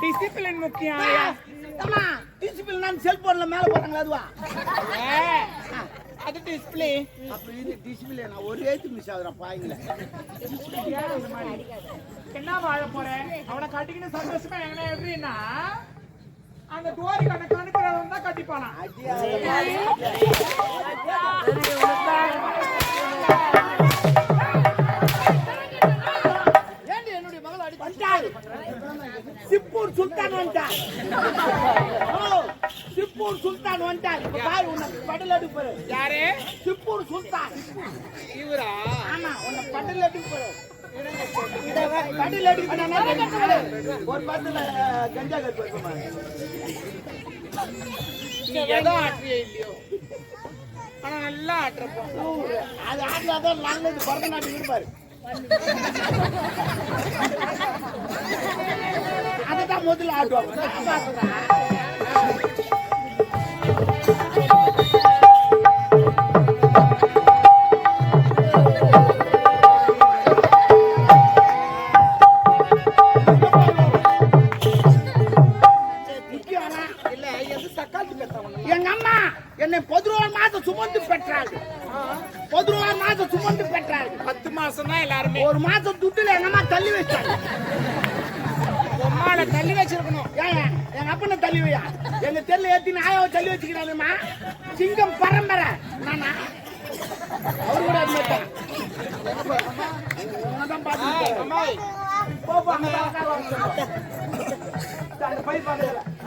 Discipline முக்கியம் discipline நான் செல்போன்ல மேல போறாங்களா அதுவா? ஏ, அது டிஸ்பிளே அப்ப இது டிசிப்ளின் ஒரே மிஸ் ஆகுறா பாய்ங்கள என்ன வாழ போறேன் அவனை கட்டிக்கிட்டு சந்தோஷமா எங்கன்னா எப்படின்னா அந்த தோரி கண்ண கணக்கிறவன் தான் கட்டிப்பானா சிப்பூர் சுல்தான் வந்துட்டார் சிப்பூர் சுல்தான் வந்துட்டார் இப்ப பாரு உன்னை படல் எடுப்பாரு யாரு சிப்பூர் சுல்தான் இவரா ஆமா உன்னை படல் எடுப்பாரு படல் எடுக்கணும்னா ஒரு பத்துல கஞ்சா கட்டு வைக்குமா நீ எதோ இல்லையோ ஆனா நல்லா ஆட்டுறப்போ அது ஆடுறாதான் நல்லது பரதநாட்டியம் இருப்பாரு அதுதான் முதல்ல ஆடுவாங்க.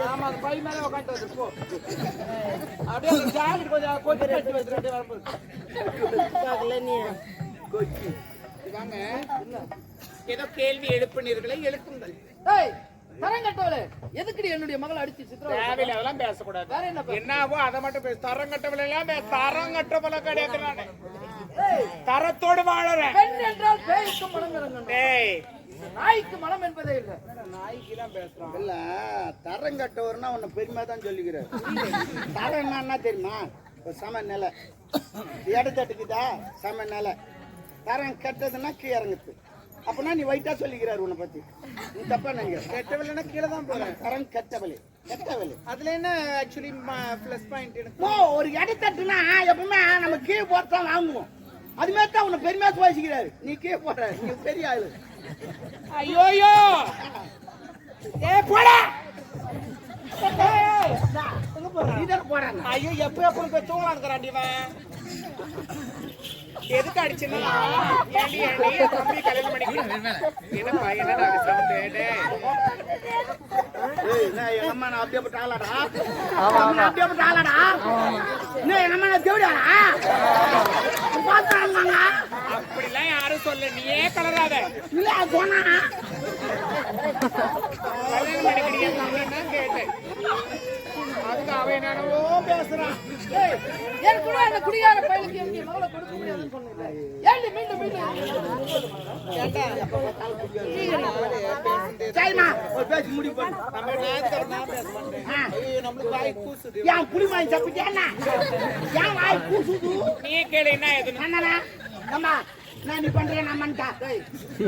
ஆமா பை மேல உட்காந்து வந்து போ அப்படியே ஜாக்கெட் கொஞ்சம் கொஞ்சம் கட்டி வரும்போது வாங்க ஏதோ கேள்வி எழுப்பினீர்களே எழுப்புங்கள். ஏய் தரங்கட்டவளே எதுக்குடி என்னுடைய மகளை அடிச்சு சித்திரவதை தேவையில்ல அதெல்லாம் பேசக்கூடாது. என்னவோ அதை மட்டும் பேச. தரம் கட்டவள எல்லாம் பேச. தரம் கட்டவள கிடையாது நானு. தரத்தோடு வாழறேன் பெண் என்றால் பேய்க்கு மனம் இறங்கணும். டேய் நாய்க்கு மனம் என்பதே இல்லை. நாய்க்கு தான் பேசுறான். இல்ல தரம் கட்டவர்னா உன்னை பெருமையா தான் சொல்லிக்கிறார். தரம் என்னன்னா தெரியுமா? ஒரு சம நிலை. இடத்தட்டுக்குதா சம நிலை. தரம் கெட்டதுன்னா கீழே இறங்குது அப்பனா நீ வைட்டா சொல்லிக்கிறாரு உன்னை பத்தி. நீ தப்பா நினைக்கிற. கெட்டவளனா கீழே தான் போறேன் தரம் கெட்டவளே. கெட்டவளே. அதுல என்ன ஆக்சுவலி பிளஸ் பாயிண்ட் எனக்கு ஓ ஒரு இடத்தட்டுனா எப்பவுமே நம்ம கீழே போட்டு தான் வாங்குவோம். அது மாதிரி தான் உன்னை பெருமையா சுவாசிக்கிறாரு. நீ கீழே போடுற நீ பெரிய ஆளு. ஐயோயோ! ஏ போடா! எங்க போற நீ தான் போறாங்க ஐயோ எப்ப எப்ப போய் தூங்கலாம் இருக்கிறான் எதுக்கு அடிச்சுன்னா ஏண்டி ஏண்டி தம்பி கல்யாணம் பண்ணிக்கலாம் என்னப்பா என்ன நாங்க சவுண்ட் ஏய், என்ன எங்க அம்மா நான் அப்படியேப்பட்ட ஆளாடா? நான் அப்படியேப்பட்ட ஆளாடா? என்ன எங்க அம்மா நான் தேவடியாடா? பார்த்தாங்க. அப்படிலாம் யாரும் சொல்ல நீயே கலராத இல்ல, சொன்னா. கல்யாணம் பண்ணிக்கிறீங்க கேட்டேன் அதுக்கு அவன் என்னவோ பேசுறான். ஏய், என் கூட அந்த குடிகார பையனுக்கு என்னுடைய மகளை கொடுக்க முடியாதுன்னு சொன்னீங்க. ஏண்டி மீண்டும் மீண்டும்? சரிம்மா, ஒரு பேச்சு முடிவு பண்ணு. நம்ம நேரத்துக்கு நான் பேச மாட்டேன். நம்மளுக்கு வாய் கூசுது. ஏன்? ஏன் வாய் கூசுது? நீயே கேளு என்ன எதுன்னு என்னண்ணா? அம்மா, நான் நீ பண்றேன் நான் பண்ணிட்டேன்.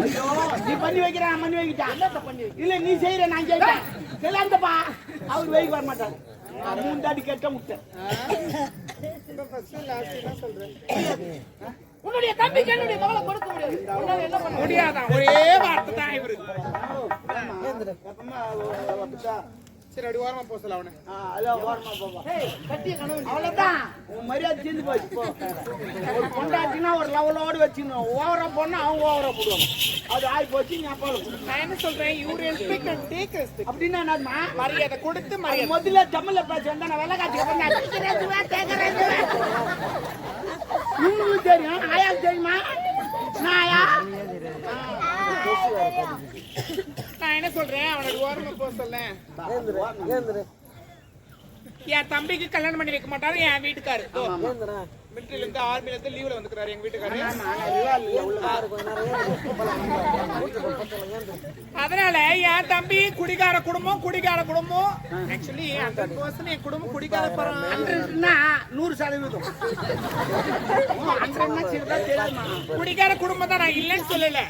ஐயோ, நீ பண்ணி வைக்கிற? நான் பண்ணி வைக்கிட்டேன். இல்ல நீ செய்யற நான் செய்யறேன் கல்யாணத்தப்பா அவர் வைக்க வர மாட்டாரு நான் மூணு தாடி கட்ட விட்டேன் உன்னுடைய தம்பிக்கு என்னுடைய மகளை கொடுக்க முடியாது உன்னால என்ன பண்ண முடியும்? முடியாதான் ஒரே வார்த்தை தான் இவரு. சரி அப்படி ஓரமா போக சொல்ல அவனை. அதான் ஓரமா போவா கட்டிய அவ்வளவுதான். உன் மரியாதை தீர்ந்து போச்சு போ. ஒரு பொண்டாட்டினா ஒரு லெவலோடு வச்சுக்கணும். ஓவரா போனா அவங்க ஓவரா போடுவாங்க. அது ஆகி போச்சு அப்பா நான் என்ன சொல்றேன்? You respect and take respect அப்படின்னா என்னமா மரியாதை கொடுத்து மரியாதை. முதல்ல தமிழ்ல பேச நான் வெள்ள காட்சி உங்களுக்கு தெரியும். ஆயாக்கு தெரியுமா? நாயா? நான் என்ன சொல்றேன்? அவனை ஓரமா போக சொல்ல என் தம்பிக்கு கல்யாணம் பண்ணி வைக்க மாட்டாரு என் வீட்டுக்காரு. மிலிட்டரியில இருந்து ஆர்மில இருந்து லீவ்ல வந்துக்கிறாரு எங்க வீட்டுக்காரரு அதனால என் தம்பி குடிகார குடும்பம் குடிகார குடும்பம். ஆக்சுவலி ஹண்ட்ரட் பர்சன்ட் என் குடும்பம் குடிகார பரம் ஹண்ட்ரட்னா நூறு சதவீதம். குடிகார குடும்பம் தான் நான் இல்லைன்னு சொல்லல.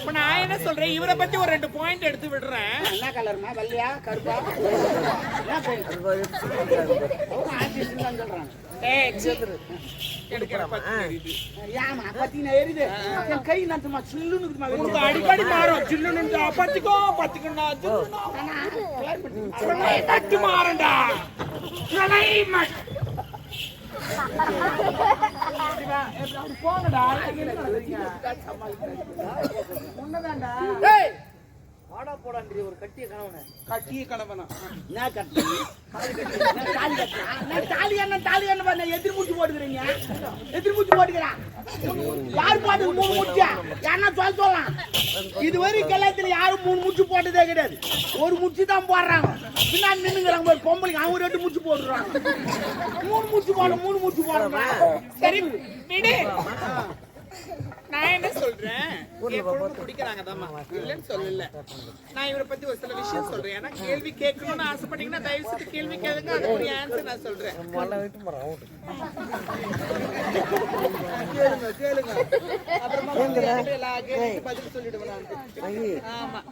இப்ப நான் என்ன சொல்றேன்? இவரை பத்தி ஒரு ரெண்டு பாயிண்ட் எடுத்து விடுறேன். என்ன கலர்மா வெள்ளையா? கருப்பா? అడిపడి మారం చిల్లు నుండి పత్తికో పత్తికున్నా తట్టు మారండా போங்கடா வாடா போடான்றி ஒரு கட்டிய கணவனை. கட்டிய கணவனா? என்ன கட்டு? தாலி கட்டுறா? என்ன தாலி என்ன தாலி என்ன பண்ண எதிர் மூச்சு போட்டுக்கிறீங்க? எதிர் மூச்சு போட்டுக்கிறான் யார் பாட்டுக்கு மூணு மூச்சா? யாருன்னா சொல்ல சொல்லலாம். இதுவரை கல்யாணத்துல யாரும் மூணு மூச்சு போட்டதே கிடையாது. ஒரு மூச்சு தான் போடுறாங்க. பின்னாடி நின்னுங்கிறாங்க ஒரு பொம்பளைங்க அவங்க ரெண்டு மூச்சு போடுறாங்க மூணு மூச்சு போட மூணு மூச்சு போடுறாங்க சரி விடு. நான் என்ன சொல்றேன்? என் குடும்பம் குடிக்கிறாங்க இல்லைன்னு சொல்லல. நான் இவரை பத்தி ஒரு சில விஷயம் சொல்றேன். ஏன்னா கேள்வி கேட்கணும்னு ஆசைப்பட்டீங்கன்னா தயவு செய்து கேள்வி கேளுங்க அதுக்கு ஒரு ஆன்சர் நான் சொல்றேன். கேளுங்க கேளுங்க. அப்புறமா எல்லா பதில் சொல்லிடுவேன் நான் ஆமா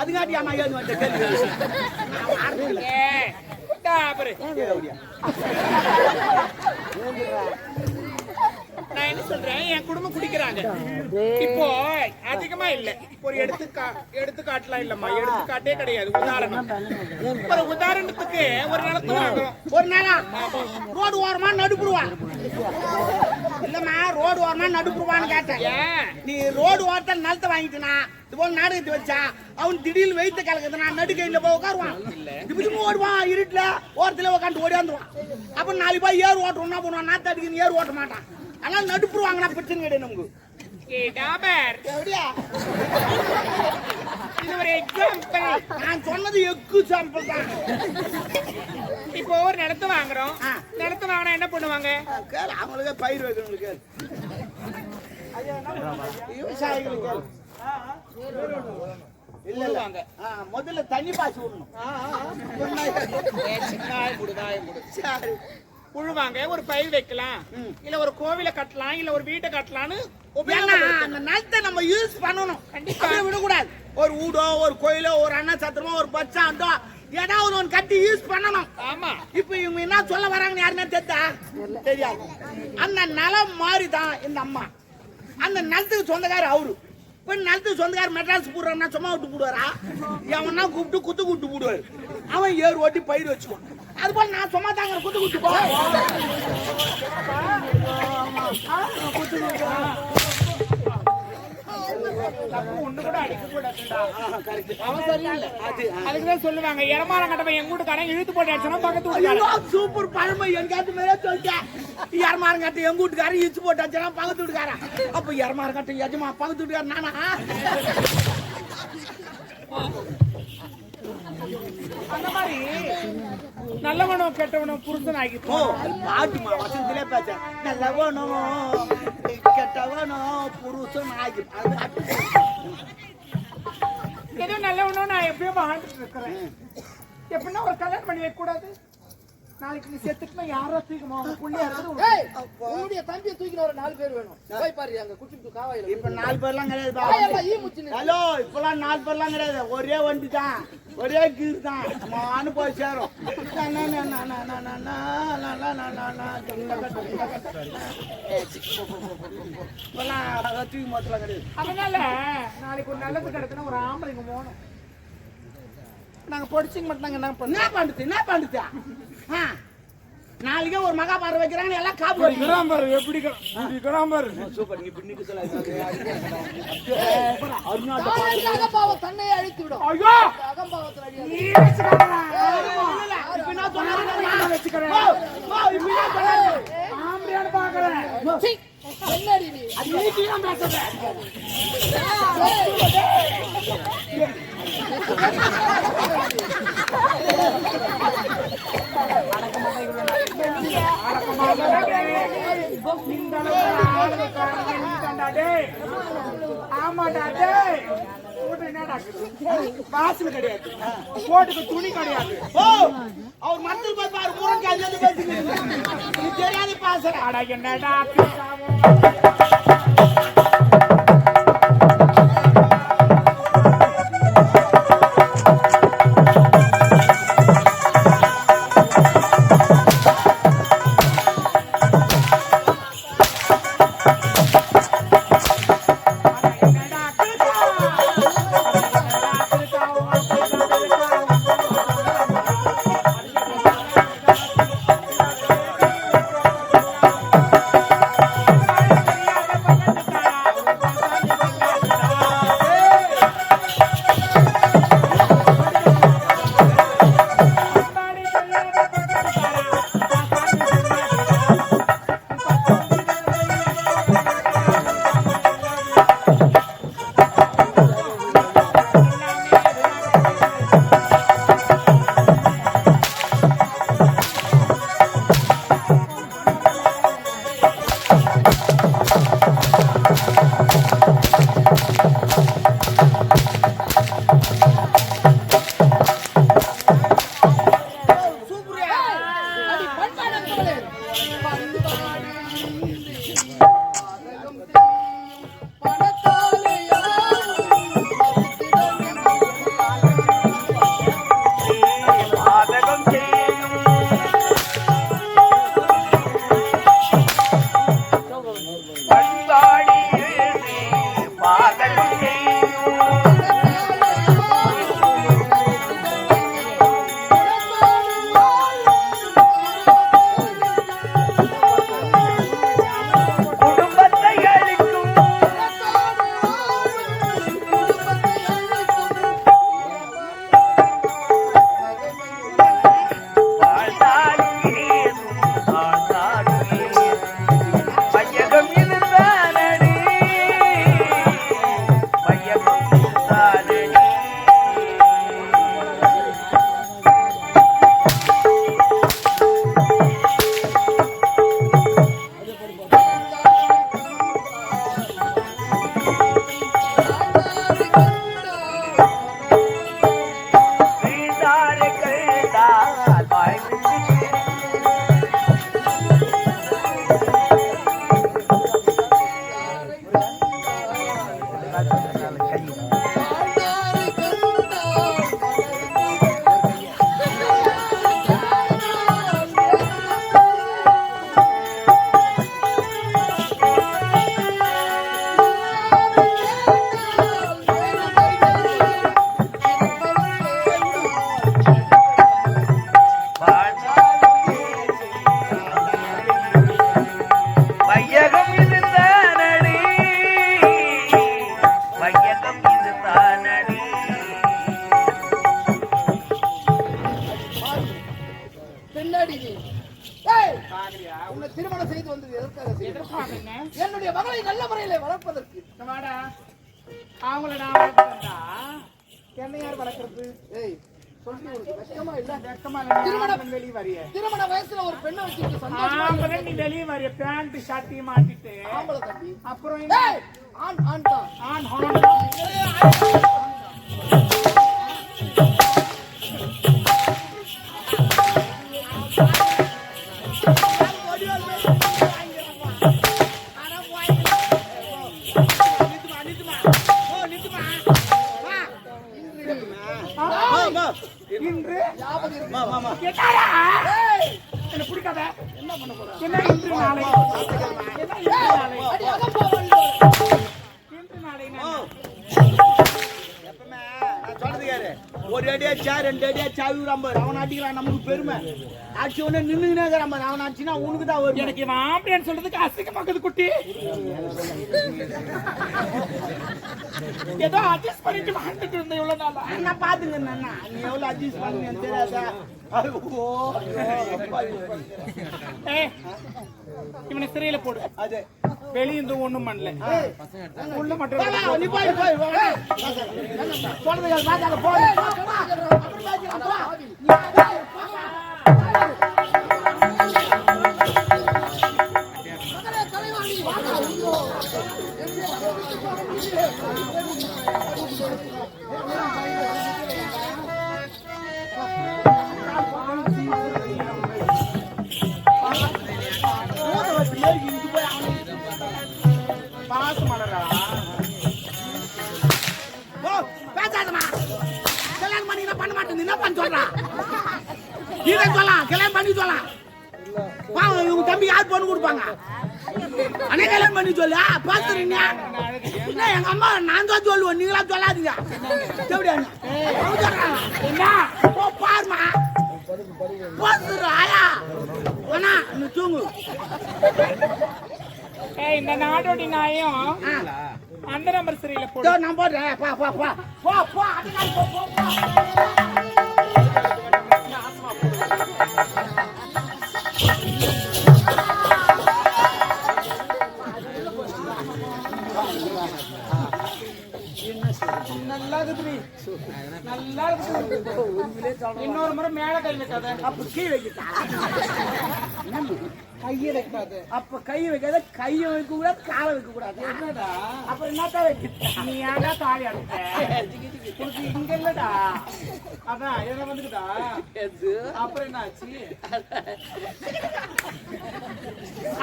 அதுங்காட்டியாமா ஏது வந்து கேள்வி? பாரு. நான் என்ன சொல்றேன்? என் குடும்பம் குடிக்கிறாங்க. இப்போ அதிகமா இல்ல. ஒரு எடுத்துக்கா எடுத்துக்காட்டுலாம் இல்லம்மா. எடுத்துக்காட்டே கிடையாது. உதாரணம். ஒரு உதாரணத்துக்கு ஒரு நிலத்து வாங்குறோம் ஒரு நாளா ரோடு ஓரமா நடுப்புருவா. இல்லம்மா ரோடு ஓரமா நடுப்புருவான்னு கேட்டேன். நீ ரோடு ஓரத்தில் நிலத்தை வாங்கிட்டனா இது போல நாடகத்தை வச்சா அவன் திடீர்னு வெயித்த கலக்குதுனா நடுக்கையில போய் உட்காருவான். இப்படி ஓடுவான் இருட்டுல ஓரத்துல உட்காந்து ஓடியாந்துருவான். அப்ப நாலு போய் ஏறு ஓட்டுறோம் என்ன பண்ணுவான்? நாத்து அடிக்கணும் ஏறு ஓட்ட மாட்டான். அதனால நடுப்புருவாங்கன்னா பிரச்சனை கிடையாது நமக்கு. இது ஒரு எக்ஸாம்பிள் நான் சொன்னது எக்கு சாம்பிள் தான். இப்போ ஒரு நிலத்தை வாங்குறோம். நிலத்தை வாங்கினா என்ன பண்ணுவாங்க? கேளு அவங்களுக்கே பயிர் வைக்கணும் கேளு. விவசாயிகளுக்கு கேளு. இல்ல முதல்ல தண்ணி பாய்ச்சி விடணும். சரி. புழுவாங்க ஒரு பயிர் வைக்கலாம். இல்ல ஒரு கோவிலை கட்டலாம் இல்ல ஒரு வீட்டை கட்டலாம்னு. அந்த நிலத்தை நம்ம யூஸ் பண்ணணும். கண்டிப்பா. விடக்கூடாது. ஒரு வீடோ ஒரு கோயிலோ ஒரு அண்ணா சத்திரமோ ஒரு பஸ் ஸ்டாண்டோ ஏதாவது ஒன்று கட்டி யூஸ் பண்ணணும். ஆமா. இப்போ இவங்க என்ன சொல்ல வராங்கன்னு யாருமே தெரியா தெரியாது. அந்த நிலம் மாறி தான் இந்த அம்மா. அந்த நிலத்துக்கு சொந்தக்காரர் அவரு. இப்போ நிலத்துக்கு சொந்தக்காரர் மெட்ராஸ் போடுறான்னா சும்மா விட்டு போடுவாரா? எவனா கூப்பிட்டு குத்து கூப்பிட்டு போடுவாரு. அவன் ஏறு ஓட்டி பயிர் வச்சுக்குவான். அது போல நான் சும்மா தாங்க குத்து குத்து போ. அதுக்குதான் சொல்லுவாங்க இடமாரம் கட்டவன் எங்க வீட்டுக்காரன் இழுத்து போட்டு அடிச்சனா பக்கத்து வீட்டுக்காரன். சூப்பர் பழமை எங்காத்து மேலே சொல்லிட்டேன். இரமாரங்கட்ட எங்க வீட்டுக்காரன் இச்சு போட்டாச்சுன்னா பக்கத்து வீட்டுக்காரன். அப்ப இரமாரங்கட்ட எஜமா பக்கத்து வீட்டுக்காரன் நானா? அந்த மாதிரி நல்லவனும் கெட்டவனும் புருஷன் ஆகி ஓ பாட்டுமா வசனத்திலே பேச நல்லவனோ கெட்டவனோ புருஷன் ஆகி பாட்டு. ஏதோ நல்லவனும் நான் எப்பயோ வாழ்ந்துட்டு இருக்கிறேன். எப்படின்னா ஒரு கல்யாணம் பண்ணி வைக்க கூடாது. நாளைக்கு நீ செத்துட்டுனா யாரோ தூக்கமா உன் புள்ளையா இருக்குது உன்னுடைய தம்பியை தூக்கின ஒரு நாலு பேர் வேணும் போய் பாரு அங்க குச்சி காவாயில இப்ப நாலு பேர் எல்லாம் கிடையாது ஹலோ இப்பெல்லாம் நாலு பேர் எல்லாம் கிடையாது ஒரே வண்டி தான் ஒரே கீர் தான் மானு போய் சேரும் இப்பெல்லாம் தூக்கி மாத்தலாம் கிடையாது அதனால நாளைக்கு ஒரு நல்லது கிடைக்குன்னா ஒரு ஆம்பளைங்க போகணும் நாங்க படிச்சுங்க மட்டும் நாங்க என்ன பண்ணுறது என்ன பண்ணுறது நாளைக்கே ஒரு மகா பார்வை வைக்கிறாங்க எல்லாம் காப்பு வைக்கிறான் பாரு எப்படி இருக்கிறான் பாரு சூப்பர். நீ பின்னிக்கு சொல்லாத பாவ தன்னை அழித்து விடும் ஐயோ! அகம்பாவத்தில் அழியாது. வாசல் கிடையாது போட்டுக்கு துணி கிடையாது ஓ அவர் மரத்தில் போய் பாரு அட என்னடா ஒரு அடியா சா ரெண்டு அடியா சாவி விடாம அவன் அடிக்கிறான். நமக்கு பெருமை. அடிச்ச உடனே நின்னுக்கினே இருக்கிறான் பாரு. அவன் அடிச்சுனா உனக்கு தான் வரும் எனக்கு இவன் ஆம்பளைன்னு சொல்றதுக்கு அசிங்கமாக்குது குட்டி. ஏதோ அட்ஜஸ்ட் பண்ணிட்டு வாழ்ந்துட்டு இருந்தேன் இவ்வளவு நாளா. நான் பாத்துங்க அண்ணா நீ எவ்வளவு அட்ஜஸ்ட் பண்ணு தெரியாதா? இவனை சிறையில போடு. அது. வெளிய இருந்து ஒண்ணும் பண்ணல உள்ள மட்டும் சொல்றது சொல்றான் நீங்க சொல்லலாம் கல்யாணம் பண்ணி சொல்லலாம் பாவம் இவங்க தம்பி யார் பொண்ணு கொடுப்பாங்க அண்ணே கல்யாணம் பண்ணி சொல்லு பாத்துறீங்க என்ன எங்க அம்மா நான் தான் சொல்லுவேன் நீங்களா சொல்லாதீங்க எப்படி. என்ன பாருமா போத்துரு ஆயா அண்ணா நீ தூங்கு ஏய் இந்த நாடோடி நாயும் அந்த நம்பர் சரியில்லை இதோ நான் போடுறேன். பா பா பா. போ போ. அதுக்காக போ போ. இன்னொரு முறை மேல கை வைக்காத. அப்ப கீழே வைக்கிட்டா கையை வைக்காத அப்ப கை வைக்காத கையை வைக்க கூடாது காலை வைக்க கூடாது என்னடா அப்ப என்னத்தான் வைக்கிட்டா நீ ஏன்டா தாலி அடிச்ச உனக்கு இங்க இல்லடா. அதான் எதை? வந்துக்குதா அப்புறம் என்ன ஆச்சு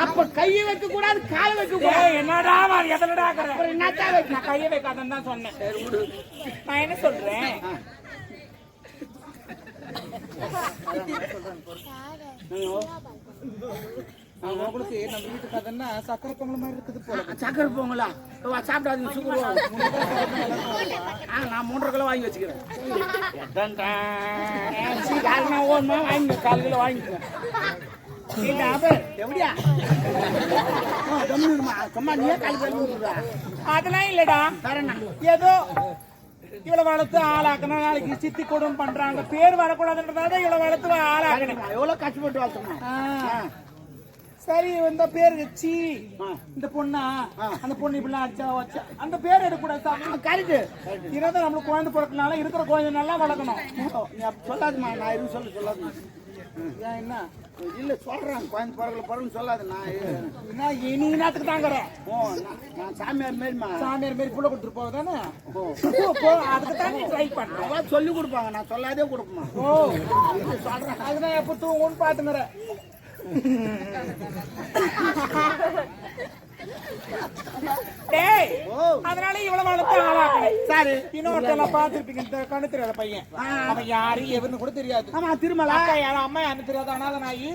அப்ப கையை வைக்க கூடாது காலை வைக்க கூடாது என்னடா மாதிரி எதனடா? அப்புறம் என்னத்தான் வைக்க? நான் கையை வைக்காதன்னு தான் சொன்னேன். நான் என்ன சொல்றேன்? உங்களுக்கு நம்ம வீட்டு கதைன்னா சக்கரை பொங்கல் மாதிரி இருக்குது போல. சக்கரை போங்களா வா சாப்பிடாதீங்க சுகர் நான் மூன்றரை கிலோ வாங்கி வச்சுக்கிறேன். சரி, கால் நான் ஓடுமா? கால் கிலோ வாங்கிக்கிறேன் ஏண்டா, சும்மா நீயே கால் கழுவி விட்டுடுறா. அதெல்லாம் இல்லடா. ஏதோ இவ்வளவு வளர்த்து ஆளாக்கணும் நாளைக்கு சித்தி கொடுமை பண்றாங்க பேர் வரக்கூடாதுன்றதால இவ்வளவு வளர்த்து ஆளாக்கணும். எவ்வளவு கஷ்டப்பட்டு வளர்த்தோம் ஆ. சரி இந்த பேர் வச்சு. இந்த பொண்ணா. அந்த பொண்ணு இப்படிலாம் அடிச்சா வச்சா அந்த பேர் எடுக்கக்கூடாது கரெக்டு இருந்தா நம்மளுக்கு குழந்தை பிறக்கனால இருக்கிற குழந்தை நல்லா வளர்க்கணும் நீ சொல்லாதுமா நான் எதுவும் சொல்ல சொல்லாது ஏன் என்ன? இல்ல சொல்றேன் குழந்தை பிறகு பிறகு சொல்லாது. நான் இது- என்ன நீ நேரத்துக்கு தாங்கிற ஓ நான் நான் சாமியார் மாரிமா சாமியார் மாரி புள்ள கொடுத்துட்டு போவதானே? ஓ. போ, அதுக்கு தான் ட்ரை பண்ற அவ சொல்லி கொடுப்பாங்க. நான் சொல்லாதே கொடுப்பேன் ஓ. அது நான் எப்ப தூங்குன்னு பாத்துக்கிறேன் டேய் அதனால இவ்வளவு வளர்த்து ஆளாக்கணும் சரி. இன்னொருத்தெல்லாம் பார்த்திருப்பீங்க இந்த கண்ணு தெரியாத பையன். அவன் யாரு எவருன்னு கூட தெரியாது. ஆமா திருமலா. அக்கா யாரும் அம்மா யாருன்னு தெரியாத அனாத நாயி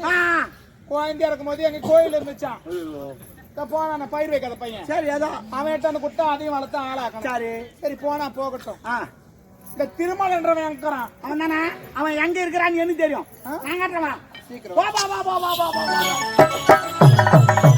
குழந்தையா இருக்கும் போது எங்க கோயில் இருந்துச்சான் போனா பயிர் வைக்காத பையன். சரி ஏதோ. அவன் அந்த குத்தம் அதையும் வளர்த்து ஆளாக்கணும். சரி. சரி போனா போகட்டும். இந்த திருமலன்றவன் எங்கிறான் அவன் தானே? அவன் எங்க இருக்கிறான்னு எனக்கு தெரியும். நான் காட்டுறவன் சீக்கிரம் வா வா வா வா வா வா.